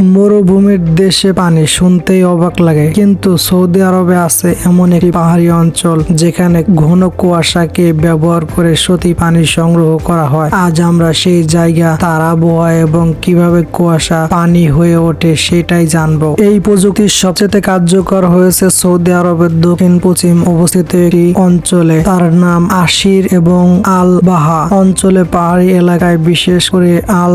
মরুভূমির দেশে পানি শুনতেই অবাক লাগে। কিন্তু সৌদি আরবে আছে এমন একটি পাহাড়ি অঞ্চল যেখানে ঘন কুয়াশাকে ব্যবহার করে সতী পানি সংগ্রহ করা হয়। আজ আমরা সেই জায়গা, তার আবহাওয়া এবং কীভাবে কুয়াশা পানি হয়ে ওঠে সেটাই জানব। এই প্রযুক্তি সবচেয়ে কার্যকর হয়েছে সৌদি আরবের দক্ষিণ পশ্চিম অবস্থিত একটি অঞ্চলে। তার নাম আশির এবং আল বাহা অঞ্চলে পাহাড়ি এলাকায় বিশেষ করে আল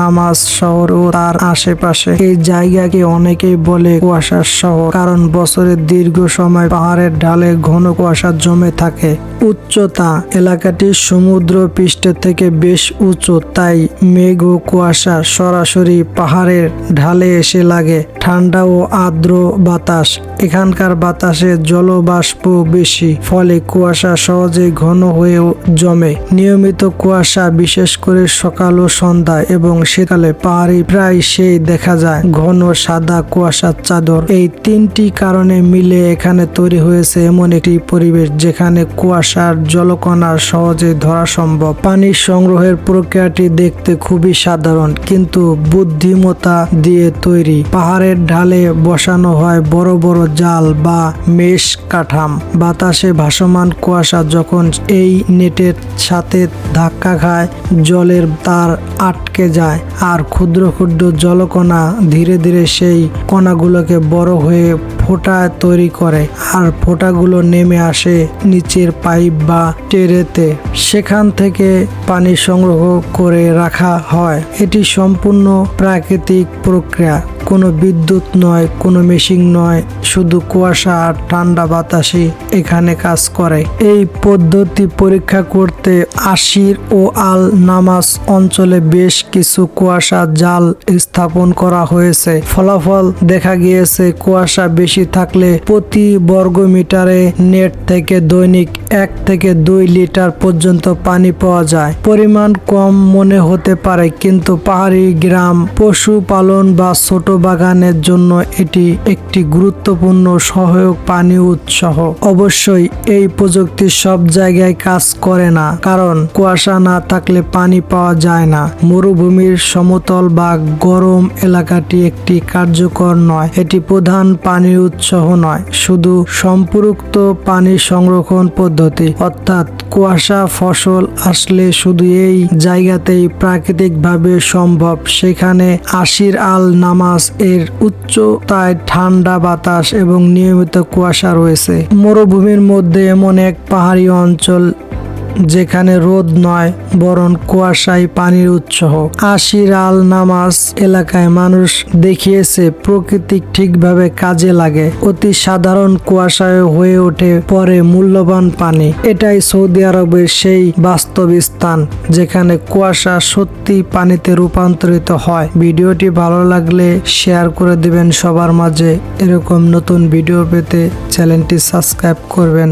নামাজ শহর ও তার আশেপাশে এই জায়গাকে অনেকেই বলে কুয়াশার শহর, কারণ বছরের দীর্ঘ সময় পাহাড়ের ঢালে ঘন কুয়াশা জমে থাকে। উচ্চতা এলাকাটি সমুদ্র পৃষ্ঠের থেকে বেশ উঁচু, তাই মেঘ ও কুয়াশা সরাসরি পাহাড়ের ঢালে এসে লাগে। ঠান্ডা ও আর্দ্র বাতাস। এখানকার বাতাসে জলবাষ্প বেশি, ফলে কুয়াশা সহজে ঘন হয়েও জমে। নিয়মিত কুয়াশা, বিশেষ করে সকাল ও সন্ধ্যা এবং শীতকালে পাহাড়ি প্রায় সেই দেখা যায়। ঘন সাদা কুয়াশার চাদর এই তিনটি কারণে মিলে এখানে তৈরি হয়েছে এমন একটি পরিবেশ যেখানে কুয়াশার জলকণার সহজে ধরা সম্ভব। পানি সংগ্রহের প্রক্রিয়াটি দেখতে খুবই সাধারণ, কিন্তু বুদ্ধিমতা দিয়ে তৈরি। পাহাড়ের ঢালে বসানো হয় বড় বড় জাল বা মেষ কাঠাম। বাতাসে ভাসমান কুয়াশা যখন এই নেটের সাথে ধাক্কা খায়, জলের তার আটকে যায় আর ক্ষুদ্র ক্ষুদ্র জলকণা ধীরে ধীরে সেই কণাগুলোকে বড় হয়ে ফোঁটা তৈরি করে আর ফোঁটাগুলো নেমে আসে নিচের পাইপ বা টেরেতে। সেখান থেকে পানি সংগ্রহ করে রাখা হয়। এটি সম্পূর্ণ প্রাকৃতিক প্রক্রিয়া। কোনো বিদ্যুৎ নয়, কোনো মেশিন নয়, শুধু কুয়াশা আর ঠান্ডা বাতাসই এখানে কাজ করে। এই পদ্ধতি পরীক্ষা করতে আশির ও আল নামাজ অঞ্চলে বেশ কিছু কুয়াশা জাল স্থাপন করা হয়েছে। ফলাফল দেখা গিয়েছে, কুয়াশা বেশি থাকলে প্রতি বর্গ মিটারে নেট থেকে দৈনিক এক থেকে দুই লিটার পর্যন্ত পানি পাওয়া যায়। পরিমাণ কম মনে হতে পারে, কিন্তু পাহাড়ি গ্রাম পশুপালন বা ছোট বাগানের জন্য এটি একটি গুরুত্বপূর্ণ সহায়ক পানি উৎস। অবশ্যই এই প্রযুক্তি সব জায়গায় কাজ করে না, কারণ কুয়াশা না থাকলে পানি পাওয়া যায় না। মরুভূমির সমতল বা গরম এলাকাটি একটি কার্যকর নয়, এটি প্রধান পানির উৎস নয়। শুধু সম্পৃক্ত পানি সংরক্ষণ পদ্ধতি অর্থাৎ কুয়াশা ফসল আসলে শুধু এই জায়গাতেই প্রাকৃতিকভাবে সম্ভব। সেখানে আশির আল নামাজ এর উচ্চতায় ঠান্ডা বাতাস এবং নিয়মিত কুয়াশা রয়েছে। মরুভূমির মধ্যে এমন এক পাহাড়ি অঞ্চল যেখানে রোদ নয়, বরং কুয়াশায় পানির উৎস। আশির আল নামাজ এলাকায় মানুষ দেখিয়েছে, প্রকৃতি ঠিকভাবে কাজে লাগে। অতি সাধারণ কুয়াশায় হয়ে ওঠে পরে মূল্যবান পানি। এটাই সৌদি আরবের সেই বাস্তব স্থান, যেখানে কুয়াশা সত্যি পানিতে রূপান্তরিত হয়। ভিডিওটি ভালো লাগলে শেয়ার করে দিবেন সবার মাঝে। এরকম নতুন ভিডিও পেতে চ্যানেলটি সাবস্ক্রাইব করবেন।